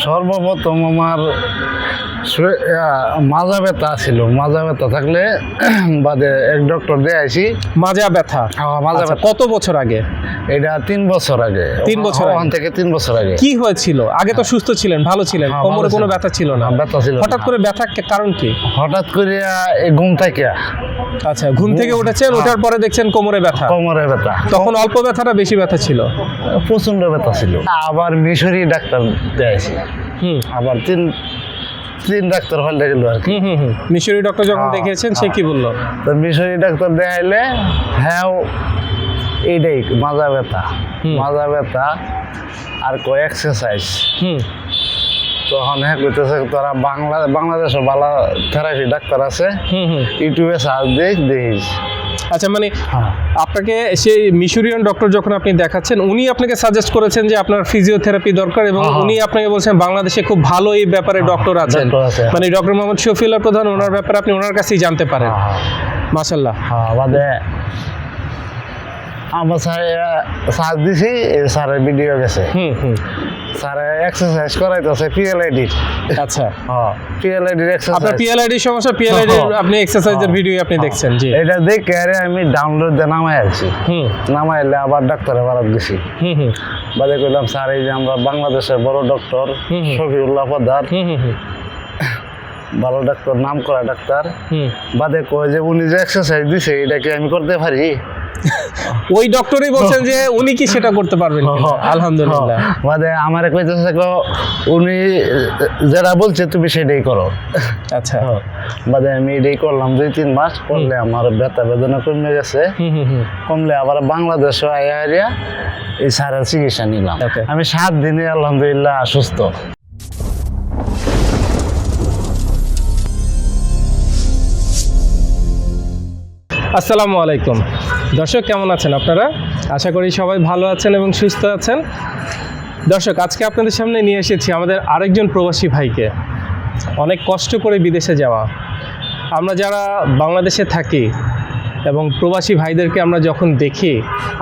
সর্বপ্রথম আমার মাজা ব্যথা ছিল মাজা ব্যথা থাকলে বাদে এক ডক্টর দিয়ে আইছি মাজা ব্যথা? মাজা আচ্ছা, ব্যথা। কত বছর আগে? এটা তিন বছর আগে। তিন বছর ওখান থেকে তিন বছর আগে। কি হয়েছিল? আগে তো সুস্থ ছিলেন ভালো ছিলেন। হ্যাঁ, কোমরে কোনো ব্যথা ছিল না। হ্যাঁ, ব্যথা ছিল হঠাৎ করে ব্যথা কারণ কি? হঠাৎ করে এই ঘুম থেকে। আচ্ছা ঘুম থেকে উঠেছেন হ্যাঁ। ওঠার পরে দেখছেন কোমরে ব্যথা। কোমরে ব্যথা। তখন অল্প ব্যথাটা বেশি ব্যথা ছিল? প্রচণ্ড ব্যথা ছিল। আবার মিশরি ডাক্তার দিয়েছি হুম। আবার তিন তিন ডাক্তার হলে গেল আর কি। হুম হুম হুম। মিশরি ডক্টর যখন হ্যাঁ, দেখিয়েছেন সে কি বলল? তো মিশরি ডাক্তার দেখাইলে হ্যাঁ এইটাই মাজা ব্যথা। মাজা ব্যথা আর কয় এক্সারসাইজ হুম। তখন হ্যাঁ কইতেছে তোরা বাংলা বাংলাদেশে ভালো থেরাপি ডাক্তার আছে। হুম হুম। ইউটিউবে সার্চ দেখ দেখিস। আচ্ছা মানে হ্যাঁ। আপনাকে সেই মিশরিয়ান ডক্টর যখন আপনি দেখাচ্ছেন উনি আপনাকে সাজেস্ট করেছেন যে আপনার ফিজিওথেরাপি দরকার এবং হ্যাঁ, হ্যাঁ। উনি আপনাকে বলছেন বাংলাদেশে খুব ভালো এই ব্যাপারে ডক্টর আছেন। মানে ডক্টর মোহাম্মদ শফিউল্লাহ প্রধান ওনার ব্যাপারে আপনি ওনার কাছেই জানতে পারেন। মাসাল্লাহ হ্যাঁ। বাদে আমার স্যার সার্চ দিছি স্যারের ভিডিও গেছে। হুম হুম। স্যারে এক্সারসাইজ করাইতেছে পিএলআইডি আচ্ছা। হ্যাঁ পিএলআইডির আপনার এক্সারসাইজ পিএলআইডি সমস্যা পিএলআইডি হ্যাঁ। আপনি এক্সারসাইজের হ্যাঁ। ভিডিও আপনি দেখছেন জি। এটা দেখে আরে আমি ডাউনলোড দিয়ে নামাই আছি হুম। নামাইলে আবার ডাক্তারে বারাত গেছি। হুম হুম। বাদে কইলাম স্যার এই যে আমরা বাংলাদেশের বড় ডক্টর। শফিউল্লাহ পদার হুম হুম হুম। ভালো ডাক্তার নাম করা ডাক্তার হুম। বাদে কয় যে উনি যে এক্সারসাইজ দিছে এটা কি আমি করতে পারি? ওই ডক্টরই বলছেন যে উনি কি সেটা করতে পারবেন আলহামদুলিল্লাহ। হ্যাঁ, বাদে আমার কইতেছে উনি যেটা বলছে তুমি সেটাই করো। আচ্ছা। বাদে আমি এটাই করলাম দুই তিন মাস করলে আমার ব্যথা বেদনা কমে গেছে। কমলে আবার বাংলাদেশে আয়া এই সারের চিকিৎসা নিলাম। আমি সাত দিনে আলহামদুলিল্লাহ সুস্থ। আসসালামু আলাইকুম। দর্শক, কেমন আছেন আপনারা? আশা করি সবাই ভালো আছেন এবং সুস্থ আছেন। দর্শক, আজকে আপনাদের সামনে নিয়ে এসেছি আমাদের আরেকজন প্রবাসী ভাইকে। অনেক কষ্ট করে বিদেশে যাওয়া। আমরা যারা বাংলাদেশে থাকি এবং প্রবাসী ভাইদেরকে আমরা যখন দেখি,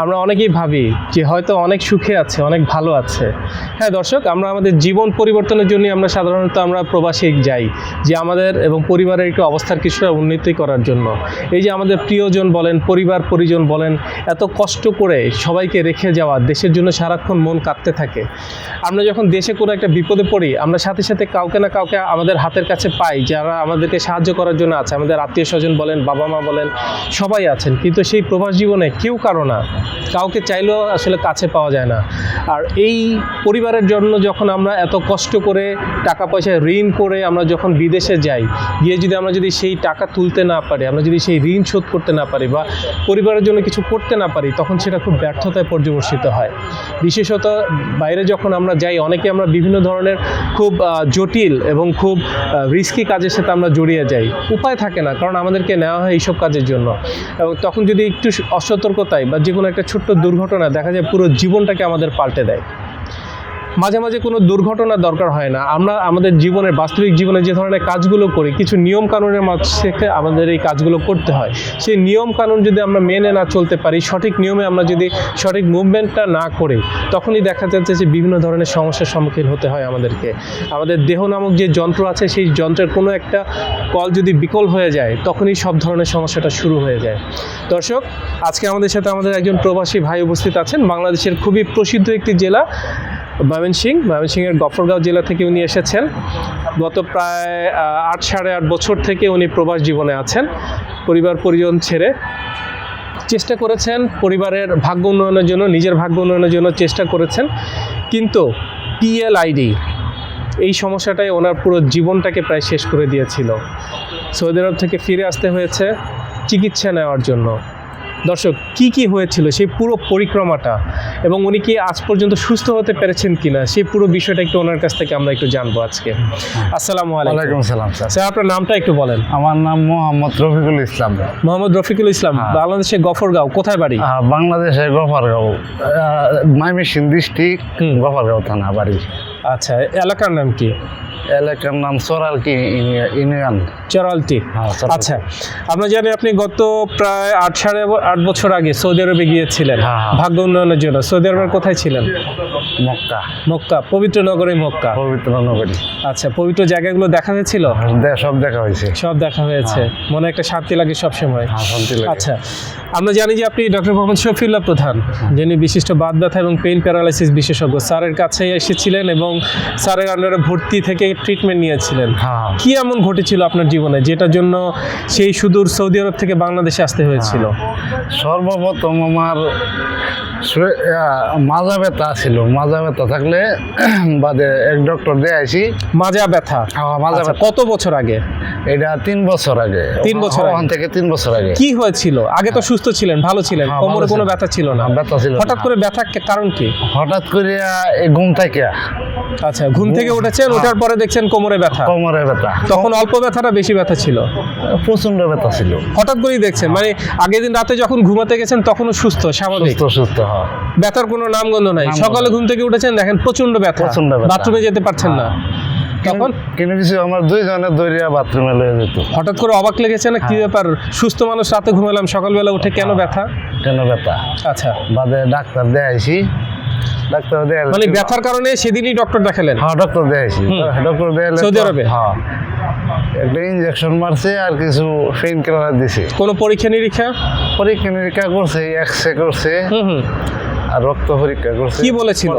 আমরা অনেকেই ভাবি যে হয়তো অনেক সুখে আছে, অনেক ভালো আছে। হ্যাঁ দর্শক, আমরা আমাদের জীবন পরিবর্তনের জন্য আমরা সাধারণত আমরা প্রবাসী যাই, যে আমাদের এবং পরিবারের একটু অবস্থার কিছুটা উন্নতি করার জন্য। এই যে আমাদের প্রিয়জন বলেন, পরিবার পরিজন বলেন, এত কষ্ট করে সবাইকে রেখে যাওয়া, দেশের জন্য সারাক্ষণ মন কাঁদতে থাকে। আমরা যখন দেশে কোনো একটা বিপদে পড়ি, আমরা সাথে সাথে কাউকে না কাউকে আমাদের হাতের কাছে পাই, যারা আমাদেরকে সাহায্য করার জন্য আছে। আমাদের আত্মীয় স্বজন বলেন, বাবা মা বলেন সবাই আছেন, কিন্তু সেই প্রবাস জীবনে কেউ কারও না। কাউকে চাইলেও আসলে কাছে পাওয়া যায় না। আর এই পরিবারের জন্য যখন আমরা এত কষ্ট করে টাকা পয়সা, ঋণ করে আমরা যখন বিদেশে যাই, গিয়ে যদি আমরা যদি সেই টাকা তুলতে না পারি, আমরা যদি সেই ঋণ শোধ করতে না পারি বা পরিবারের জন্য কিছু করতে না পারি, তখন সেটা খুব ব্যর্থতায় পর্যবসিত হয়। বিশেষত বাইরে যখন আমরা যাই, অনেকে আমরা বিভিন্ন ধরনের খুব জটিল এবং খুব রিস্কি কাজের সাথে আমরা জড়িয়ে যাই। উপায় থাকে না, কারণ আমাদেরকে নেওয়া হয় এইসব কাজের জন্য। এবং তখন যদি একটু অসতর্কতায় বা যে কোনো একটা ছোট্ট দুর্ঘটনা দেখা যায়, পুরো জীবনটাকে আমাদের পাল্টে দেয়। মাঝে মাঝে কোনো দুর্ঘটনা দরকার হয় না। আমরা আমাদের জীবনের বাস্তবিক জীবনে যে ধরনের কাজগুলো করি, কিছু নিয়ম কানুনের মাঝ আমাদের এই কাজগুলো করতে হয়। সেই নিয়ম কানুন যদি আমরা মেনে না চলতে পারি, সঠিক নিয়মে আমরা যদি সঠিক মুভমেন্টটা না করে, তখনই দেখা যাচ্ছে যে বিভিন্ন ধরনের সমস্যার সম্মুখীন হতে হয় আমাদেরকে। আমাদের দেহ নামক যে যন্ত্র আছে, সেই যন্ত্রের কোনো একটা কল যদি বিকল হয়ে যায়, তখনই সব ধরনের সমস্যাটা শুরু হয়ে যায়। দর্শক, আজকে আমাদের সাথে আমাদের একজন প্রবাসী ভাই উপস্থিত আছেন। বাংলাদেশের খুবই প্রসিদ্ধ একটি জেলা ময়মনসিং। ময়মনসিংহের গফরগাঁও জেলা থেকে উনি এসেছেন। গত প্রায় আট, সাড়ে আট বছর থেকে উনি প্রবাস জীবনে আছেন, পরিবার পরিজন ছেড়ে। চেষ্টা করেছেন পরিবারের ভাগ্য উন্নয়নের জন্য, নিজের ভাগ্য উন্নয়নের জন্য চেষ্টা করেছেন। কিন্তু পিএলআইডি এই সমস্যাটাই ওনার পুরো জীবনটাকে প্রায় শেষ করে দিয়েছিল। সৌদি আরব থেকে ফিরে আসতে হয়েছে চিকিৎসা নেওয়ার জন্য। দর্শক কি কি হয়েছিল? সেই পুরো পরিক্রমাটা এবং উনি কি আজ পর্যন্ত সুস্থ হতে পেরেছেন কিনা সেই পুরো বিষয়টা একটু ওনার কাছ থেকে আমরা একটু জানব আজকে। আসসালামু আলাইকুম। সালাম স্যার। আপনার নামটা একটু বলেন। আমার নাম মোহাম্মদ রফিকুল ইসলাম। মোহাম্মদ রফিকুল ইসলাম হ্যাঁ। বাংলাদেশের গফরগাঁও কোথায় বাড়ি? আহ, বাংলাদেশের গফারগাঁও মাইমিসিং ডিস্ট্রিক্ট। গফারগাঁও থানা বাড়ি। আচ্ছা এলাকার নাম কি? এলাকার নাম ইউনি- ইউনিয়ন চরালটি হ্যাঁ, আচ্ছা আমরা জানি আপনি গত প্রায় আট সাড়ে আট বছর আগে সৌদি আরবে গিয়েছিলেন হ্যাঁ, হ্যাঁ। ভাগ্য উন্নয়নের জন্য। সৌদি আরবের কোথায় ছিলেন? মক্কা। মক্কা পবিত্র নগরী মক্কা। পবিত্র নগরী। আচ্ছা পবিত্র জায়গাগুলো দেখা হয়েছিল? সব দেখা হয়েছে। সব দেখা হয়েছে। মনে একটা শান্তি লাগে সব সময় শান্তি লাগে। আচ্ছা আমরা জানি যে আপনি ডক্টর মোহাম্মদ শফিউল্লাহ প্রধান যিনি বিশিষ্ট বাত ব্যথা এবং পেইন প্যারালাইসিস বিশেষজ্ঞ। স্যারের কাছে এসেছিলেন এবং স্যারের আন্ডারে ভর্তি থেকে ট্রিটমেন্ট নিয়েছিলেন। হ্যাঁ। কি এমন ঘটেছিল আপনার জীবনে যেটার জন্য সেই সুদূর সৌদি আরব থেকে বাংলাদেশে আসতে হয়েছিল? সর্বপ্রথম আমার মাজা ব্যথা ছিল। মাজা ব্যথা থাকলে বাদে এক ডক্টর দিয়ে আইছি মাজা ব্যথা? হ্যাঁ, মাজা আচ্ছা, ব্যথা। কত বছর আগে? এটা তিন বছর আগে। তিন বছর? ওখান থেকে তিন বছর আগে। কি হয়েছিল? আগে তো সুস্থ ছিলেন ভালো ছিলেন হ্যাঁ, কোমরে কোনো ব্যথা ছিল না। হ্যাঁ, ব্যথা ছিল হঠাৎ করে ব্যথা কারণ কি? হঠাৎ করে এই ঘুম থেকে আচ্ছা ঘুম থেকে উঠেছেন হ্যাঁ। ওঠার পরে দেখছেন কোমরে ব্যথা। কোমরে ব্যথা। তখন অল্প ব্যথাটা বেশি ব্যথা ছিল? প্রচণ্ড ব্যথা ছিল। হঠাৎ করেই দেখছেন মানে আগের দিন রাতে যখন ঘুমাতে গেছেন তখনও সুস্থ স্বাভাবিক? সুস্থ সুস্থ হয়। ব্যথার কোনো নামগন্ধ নাই। সকালে ঘুম থেকে উঠেছেন দেখেন প্রচণ্ড ব্যথা। প্রচণ্ড ব্যথা। বাথরুমে যেতে পারছেন না। তখন? কিন্তু কিছু আমার দুইজনে দৌড়িয়া বাথরুমে লয়ে যেত। হঠাৎ করে অবাক লেগেছে না? কি হ্যাঁ। ব্যাপার? সুস্থ মানুষ রাতে ঘুমালাম সকালবেলা উঠে কেন ব্যথা? কেন ব্যথা? আচ্ছা। বাদে ডাক্তার দেখাইছি ডাক্তার মানে ব্যথার কারণে সেদিনই ডক্টর দেখালেন? হ্যাঁ ডক্টর দেখাইছি। ডক্টর দেখাইলে সৌদি আরবে? হ্যাঁ। একটা ইঞ্জেকশন মারছে আর কিছু পেইন কিলার দিছে। কোনো পরীক্ষা নিরীক্ষা? পরীক্ষা নিরীক্ষা করছে এক্সরে করছে। আর রক্ত পরীক্ষা করছে। কি বলেছিল?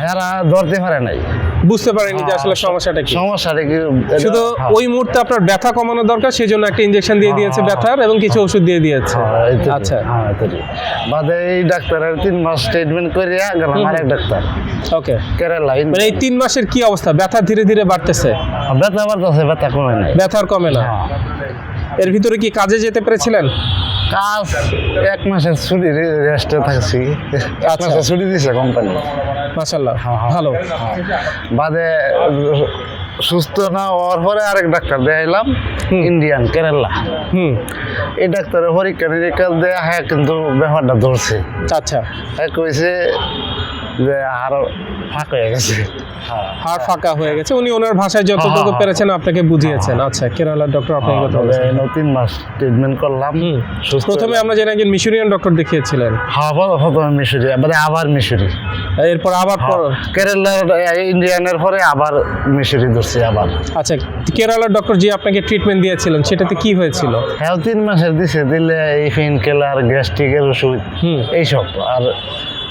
হ্যাঁ ধরতে পারে নাই। বুঝতে পারেনি যে আসলে সমস্যাটা কি। সমস্যাটা কি? শুধু হ্যাঁ। ওই মুহূর্তে আপনার ব্যথা কমানো দরকার সেই জন্য একটা ইনজেকশন দিয়ে দিয়েছে ব্যথার এবং কিছু ওষুধ দিয়ে দিয়েছে। হ্যাঁ, আচ্ছা। হ্যাঁ। বাদে এই ডাক্তারের তিন মাস ট্রিটমেন্ট করে গেলাম। আরেক ডাক্তার। ওকে কেরালা মানে এই তিন মাসের কি অবস্থা? ব্যথা ধীরে ধীরে বাড়তেছে। ব্যথা বাড়তেছে ব্যথা কমে নাই। ব্যথার কমে না। হ্যাঁ। এর ভিতরে কি কাজে যেতে পেরেছিলেন? কাজ এক মাসের ছুটি রেস্টে থাকছি। এক আচ্ছা। মাসের ছুটি দিছে কোম্পানি মাশাল্লাহ হ্যাঁ। ভালো। বাদে সুস্থ না হওয়ার পরে আরেক ডাক্তার দেখাইলাম ইন্ডিয়ান কেরালা হুম। এই ডাক্তারের পরীক্ষা নিরীক্ষা দেয়া হ্যাঁ কিন্তু ব্যাপারটা ধরছে। আচ্ছা। হ্যাঁ কইছে যে আর ফাঁক হয়ে গেছে। হ্যাঁ। হাড় ফাঁকা হয়ে গেছে। উনি ওনার ভাষায় যতটুকু হ্যাঁ, পেরেছেন আপনাকে বুঝিয়েছেন। আচ্ছা কেরালার ডক্টর আপনাকে কথা বলেছেন। তিন মাস ট্রিটমেন্ট করলাম। সুস্থ প্রথমে আমরা জানি একজন মিশরিয়ান ডক্টর দেখিয়েছিলেন। হ্যাঁ প্রথমে মিশরি মানে আবার মিশরি এরপর আবার পর- কেরালার ইন্ডিয়ানের পরে আবার মিশরি ধরছি আবার। আচ্ছা কেরালার ডক্টর যে আপনাকে ট্রিটমেন্ট দিয়েছিলেন সেটাতে কি হয়েছিল? হ্যাঁ তিন মাসের দিছে দিলে এই কিলার গ্যাস্ট্রিকের ওষুধ হুম। এইসব আর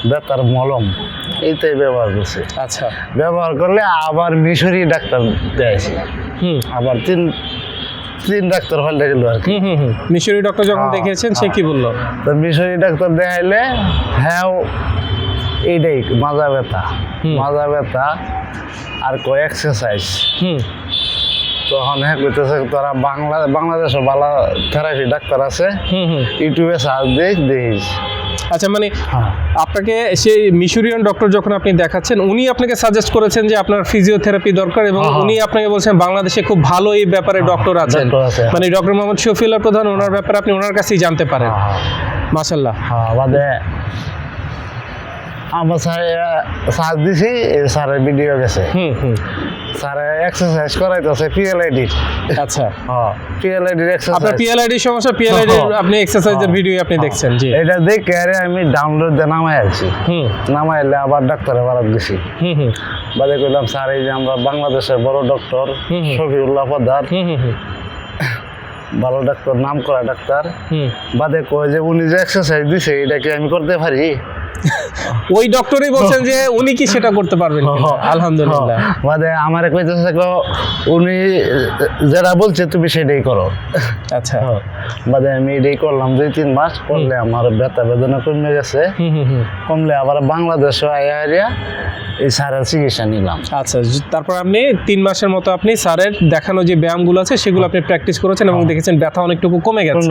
ব্যথার মলম। এইটাই ব্যবহার করছে। আচ্ছা। ব্যবহার করলে আবার মিশরি ডাক্তার দেয়াইছে হুম। আবার তিন তিন ডাক্তার হলে গেল আর কি। হুম হুম মিশরি ডাক্তার যখন হ্যাঁ, দেখিয়েছেন সে কি বলল? তো মিশরি ডাক্তার দেখাইলে হ্যাঁ এইটাই মাজা ব্যথা। মাজা ব্যথা আর কো এক্সারসাইজ হুম। তখন হ্যাঁ কইতেছে তোরা বাংলা বাংলাদেশে ভালো থেরাপি ডাক্তার আছে। হুম হুম। ইউটিউবে সার্চ দেখ দেখিস। আচ্ছা মানে হ্যাঁ। আপনাকে সেই মিশরিয়ান ডক্টর যখন আপনি দেখাচ্ছেন উনি আপনাকে সাজেস্ট করেছেন যে আপনার ফিজিওথেরাপি দরকার এবং। উনি আপনাকে বলছেন বাংলাদেশে খুব ভালো এই ব্যাপারে ডক্টর আছেন। মানে ডক্টর মোহাম্মদ শফিউল্লাহ প্রধান ওনার ব্যাপারে আপনি ওনার কাছেই জানতে পারেন। মাসাল্লাহ হ্যাঁ আমার স্যার সার্চ দিছি স্যারের ভিডিও গেছে। স্যারে এক্সারসাইজ করাইতেছে পিএলআইডি আচ্ছা। হ্যাঁ পিএলআইডির আপনার এক্সারসাইজ পিএলআইডি সমস্যা পিএলআইডি হ্যাঁ। আপনি এক্সারসাইজের ভিডিও আপনি দেখছেন জি। এটা দেখে আরে আমি ডাউনলোড দিয়ে নামাই আছি। হুম। নামাইলে আবার ডাক্তারে বারাত গেছি। হুম হুম। বাদে কইলাম স্যার এই যে আমরা বাংলাদেশের বড় ডক্টর। শফিউল্লাহ পদার হুম হুম হুম। ভালো ডাক্তার নাম করা ডাক্তার হুম। বাদে কয় যে উনি যে এক্সারসাইজ দিছে এটা কি আমি করতে পারি? ওই ডক্টরই বলছেন যে উনি কি সেটা করতে পারবেন আলহামদুলিল্লাহ। হ্যাঁ, বাদে আমার কইতেছে গো, উনি যেটা বলছে তুমি সেটাই করো। আচ্ছা। হ্যাঁ, বাদে আমি এটাই করলাম দুই তিন মাস করলে আমার ব্যথা বেদনা কমে গেছে। কমলে আবার বাংলাদেশে আয়া এই সারের চিকিৎসা নিলাম। আচ্ছা তারপর আপনি তিন মাসের মতো আপনি স্যারের দেখানো যে ব্যায়ামগুলো আছে সেগুলো আপনি প্র্যাকটিস করেছেন এবং দেখেছেন ব্যথা অনেকটুকু কমে গেছে।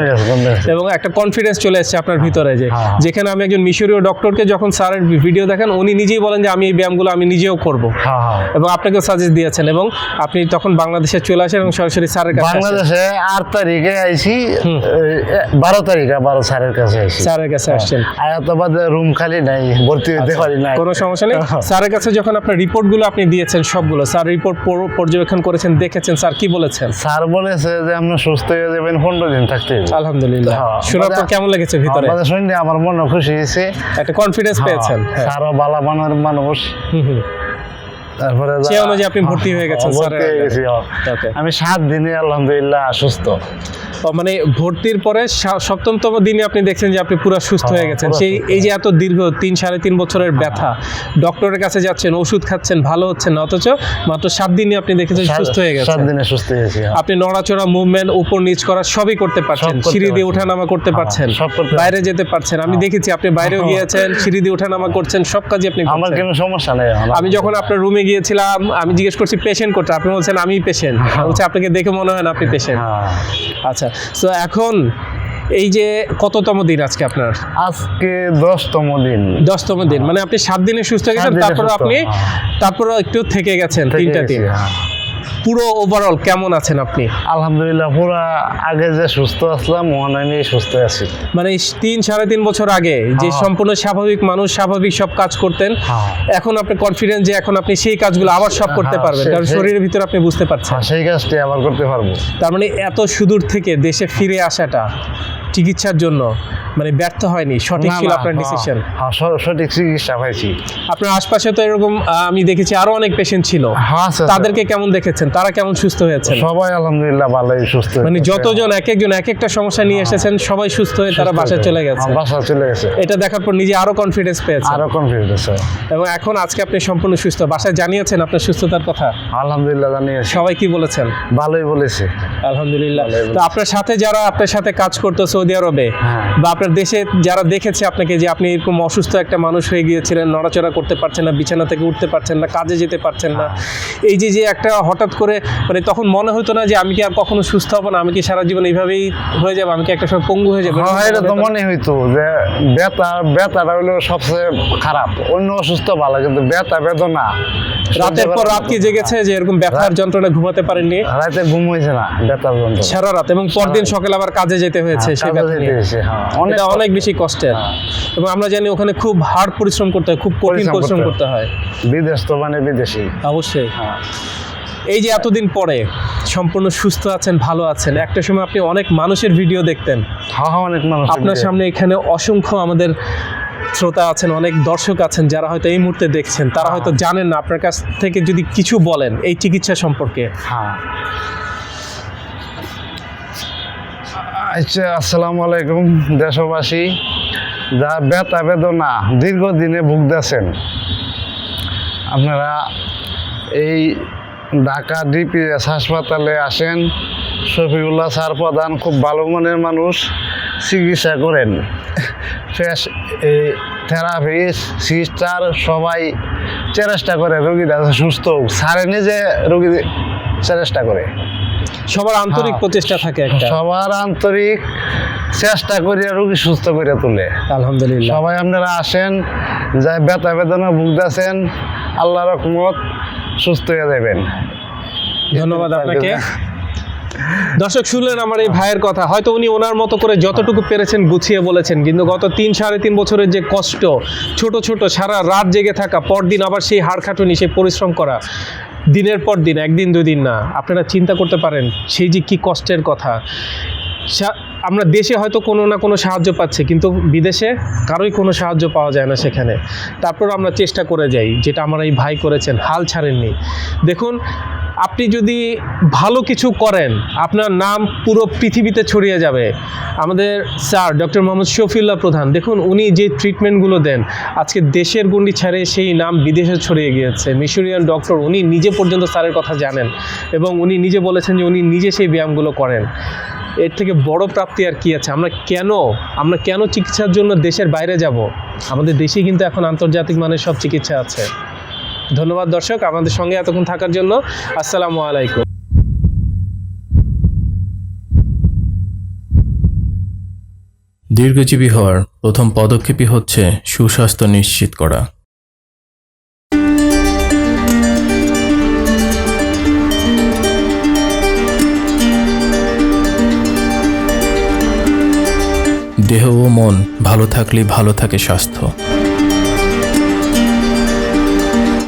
এবং একটা কনফিডেন্স চলে এসেছে আপনার ভিতরে যে হ্যাঁ। যেখানে আমি একজন মিশরীয় ডক্টরকে সম্পর্কে যখন স্যারের ভিডিও দেখেন উনি নিজেই বলেন যে আমি এই ব্যায়ামগুলো আমি নিজেও করব। হ্যাঁ হ্যাঁ এবং আপনাকেও সাজেস্ট দিয়েছেন এবং আপনি তখন বাংলাদেশে চলে আসেন এবং সরাসরি স্যারের কাছে বাংলাদেশে আট তারিখে আইছি বারো তারিখে বারো স্যারের কাছে আইছি। স্যারের কাছে আসছেন। আয়াতাবাদে রুম খালি নাই ভর্তি হতে পারি নাই। কোনো সমস্যা নেই? স্যারের কাছে যখন আপনার রিপোর্টগুলো আপনি দিয়েছেন সবগুলো স্যার রিপোর্ট পর্যবেক্ষণ করেছেন দেখেছেন স্যার কি বলেছেন? স্যার বলেছে যে আপনি সুস্থ হয়ে যাবেন পনেরো দিন থাকতে আলহামদুলিল্লাহ। হ্যাঁ, শোনার পর কেমন লেগেছে ভিতরে? আমার মনে খুশি হয়েছে। একটা কনফিডেন্স পেয়েছেন সারা স্যারও বালা মানের মানুষ। তারপরে সে অনুযায়ী আপনি ভর্তি হয়ে গেছেন হয়ে হ্যাঁ। আমি সাত দিনে আলহামদুলিল্লাহ সুস্থ ও মানে ভর্তির পরে সপ্তমতম দিনে আপনি দেখছেন যে আপনি পুরো সুস্থ হয়ে হ্যাঁ, গেছেন। সেই এই যে এত দীর্ঘ তিন সাড়ে তিন বছরের ব্যথা ডক্টরের কাছে যাচ্ছেন ওষুধ খাচ্ছেন ভালো হচ্ছেন না অথচ মাত্র সাত দিনে আপনি দেখেছেন সুস্থ হয়ে সাত গেছেন দিনে সুস্থ হয়েছি হ্যাঁ। আপনি নড়াচড়া মুভমেন্ট উপর নিচ করা সবই করতে পারছেন। সিঁড়ি দিয়ে। ওঠানামা করতে হ্যাঁ, পারছেন। বাইরে যেতে পারছেন। আমি দেখেছি আপনি বাইরেও হ্যাঁ। গিয়েছেন সিঁড়ি দিয়ে ওঠানামা করছেন সব কাজই আপনি আমার কোনো সমস্যা নেই আমি যখন আপনার রুমে গিয়েছিলাম আমি জিজ্ঞেস করছি পেশেন্ট কোটা আপনি বলছেন আমি পেশেন্ট বলছে আপনাকে দেখে মনে হয় না আপনি পেশেন্ট হ্যাঁ। আচ্ছা তো এখন এই যে কততম দিন আজকে আপনার? আজকে দশতম দিন। দশতম দিন মানে আপনি সাত দিনে সুস্থ হয়ে গেছেন তারপরে তারপর আপনি তারপরে একটু থেকে গেছেন তিনটা দিন। হ্যাঁ। পুরো ওভারঅল কেমন আছেন আপনি আলহামদুলিল্লাহ পুরা আগে যে সুস্থ আসলাম মনে নিয়ে সুস্থ আছি মানে তিন সাড়ে তিন বছর আগে যে হ্যাঁ। সম্পূর্ণ স্বাভাবিক মানুষ স্বাভাবিক সব কাজ করতেন হ্যাঁ। এখন আপনি কনফিডেন্স যে এখন আপনি সেই কাজগুলো আবার সব করতে হ্যাঁ, পারবেন কারণ শরীরের ভিতরে আপনি বুঝতে পারছেন সেই কাজটি আবার করতে পারব তার মানে এত সুদূর থেকে দেশে ফিরে আসাটা চিকিৎসার জন্য মানে ব্যর্থ হয়নি সঠিক ছিল আপনার হ্যাঁ, ডিসিশন হ্যাঁ, সঠিক চিকিৎসা পাইছি। আপনার আশপাশে তো এরকম আমি দেখেছি আরও অনেক পেশেন্ট ছিল। হ্যাঁ। তাদেরকে কেমন দেখেছেন? তারা কেমন সুস্থ হয়েছেন? সবাই আলহামদুলিল্লাহ ভালোই সুস্থ মানে হয়েছে। যতজন এক একজন এক একটা সমস্যা নিয়ে এসেছেন সবাই সুস্থ হয়ে তারা বাসায় চলে গেছে। হ্যাঁ, বাসায় চলে গেছে। এটা দেখার পর নিজে আরও কনফিডেন্স পেয়েছে আরও কনফিডেন্স এবং এখন আজকে আপনি সম্পূর্ণ সুস্থ। বাসায় জানিয়েছেন আপনার সুস্থতার কথা? আলহামদুলিল্লাহ জানিয়েছি। সবাই কি বলেছেন? ভালোই বলেছে। আলহামদুলিল্লাহ। তো আপনার সাথে যারা আপনার সাথে কাজ করতো সৌদি আরবে হ্যাঁ। বা আপনার দেশে যারা দেখেছে আপনাকে যে আপনি এরকম অসুস্থ একটা মানুষ হয়ে গিয়েছিলেন নড়াচড়া করতে পারছেন না বিছানা থেকে উঠতে পারছেন না কাজে যেতে পারছেন না। এই যে যে একটা হঠাৎ করে মানে তখন মনে হতো না যে আমি কি আর কখনো সুস্থ হব না আমি কি সারা জীবন এইভাবেই হয়ে যাব আমি কি একটা সময় পঙ্গু হয়ে যাব? হ্যাঁ, এটা তো মনে হইতো যে ব্যথা ব্যথাটা হইল সবচেয়ে খারাপ। অন্য অসুস্থ ভালো কিন্তু ব্যথা বেদনা। রাতের পর রাত কি জেগেছে যে এরকম ব্যথার যন্ত্রণা ঘুমাতে পারেননি? রাতে ঘুম হয়েছে না ব্যথার যন্ত্রণা। সারা রাত এবং পরদিন সকালে আবার কাজে যেতে হয়েছে হ্যাঁ। অনেক অনেক বেশি কষ্টের। এবং আমরা জানি ওখানে খুব হার্ড পরিশ্রম করতে হয় খুব কঠিন পরিশ্রম করতে হয়। বিদেশ তো মানে বিদেশি। অবশ্যই। হ্যাঁ। এই যে এতদিন পরে সম্পূর্ণ সুস্থ আছেন ভালো আছেন একটা সময় আপনি অনেক মানুষের ভিডিও দেখতেন। হ্যাঁ হ্যাঁ, অনেক মানুষ আপনার সামনে এখানে অসংখ্য আমাদের শ্রোতা আছেন অনেক দর্শক আছেন যারা হয়তো এই মুহূর্তে দেখছেন তারা হয়তো জানেন না। আপনার কাছ থেকে যদি কিছু বলেন এই চিকিৎসা সম্পর্কে। হ্যাঁ। আচ্ছা আসসালামু আলাইকুম দেশবাসী। যা ব্যথা বেদনা দীর্ঘদিনে ভুগতেছেন। আপনারা এই ঢাকা ডিপিএস হাসপাতালে আসেন। শফিউল্লাহ স্যার প্রধান, খুব ভালো মনের মানুষ, চিকিৎসা করেন। ফেস এই থেরাপি, সিস্টার, সবাই চেষ্টা করে রোগীরা সুস্থ হোক। স্যারে নিজে রোগী চেষ্টা করে। সবার আন্তরিক হ্যাঁ। প্রচেষ্টা থাকে একটা। সবার আন্তরিক চেষ্টা করিয়া রোগী সুস্থ করে তুলে। আলহামদুলিল্লাহ। সবাই আপনারা আসেন যা ব্যথা বেদনা ভুগতেছেন আল্লাহ রকমত সুস্থ হয়ে যাবেন। ধন্যবাদ আপনাকে। দর্শক শুনলেন আমার এই ভাইয়ের কথা। হয়তো উনি ওনার মতো করে যতটুকু পেরেছেন গুছিয়ে বলেছেন কিন্তু গত তিন সাড়ে তিন বছরের যে কষ্ট ছোট ছোট সারা রাত জেগে থাকা পরদিন আবার সেই হাড় খাটুনি সেই পরিশ্রম করা দিনের পর দিন, একদিন, দুই দিন না, আপনারা চিন্তা করতে পারেন সেই যে কি কষ্টের কথা। আমরা দেশে হয়তো কোনো না কোনো সাহায্য পাচ্ছে, কিন্তু বিদেশে কারোই কোনো সাহায্য পাওয়া যায় না সেখানে। তারপর আমরা চেষ্টা করে যাই, যেটা আমার এই ভাই করেছেন, হাল ছাড়েননি। দেখুন আপনি যদি ভালো কিছু করেন, আপনার নাম পুরো পৃথিবীতে ছড়িয়ে যাবে। আমাদের স্যার ডক্টর মোহাম্মদ শফিউল্লাহ প্রধান, দেখুন উনি যে ট্রিটমেন্টগুলো দেন, আজকে দেশের গণ্ডি ছাড়ে সেই নাম বিদেশে ছড়িয়ে গিয়েছে। মিশরিয়ান ডক্টর উনি নিজে পর্যন্ত স্যারের কথা জানেন এবং উনি নিজে বলেছেন যে উনি নিজে সেই ব্যায়ামগুলো করেন। এর থেকে বড় প্রাপ্তি আর কি আছে? আমরা কেন আমরা কেন চিকিৎসার জন্য দেশের বাইরে যাব? আমাদের দেশেই কিন্তু এখন আন্তর্জাতিক মানের সব চিকিৎসা আছে। ধন্যবাদ দর্শক, আমাদের সঙ্গে এতক্ষণ থাকার জন্য আসসালামু আলাইকুম। দীর্ঘজীবী হওয়ার প্রথম পদক্ষেপই হচ্ছে সুস্বাস্থ্য নিশ্চিত করা। দেহ ও মন ভালো থাকলে ভালো থাকে স্বাস্থ্য।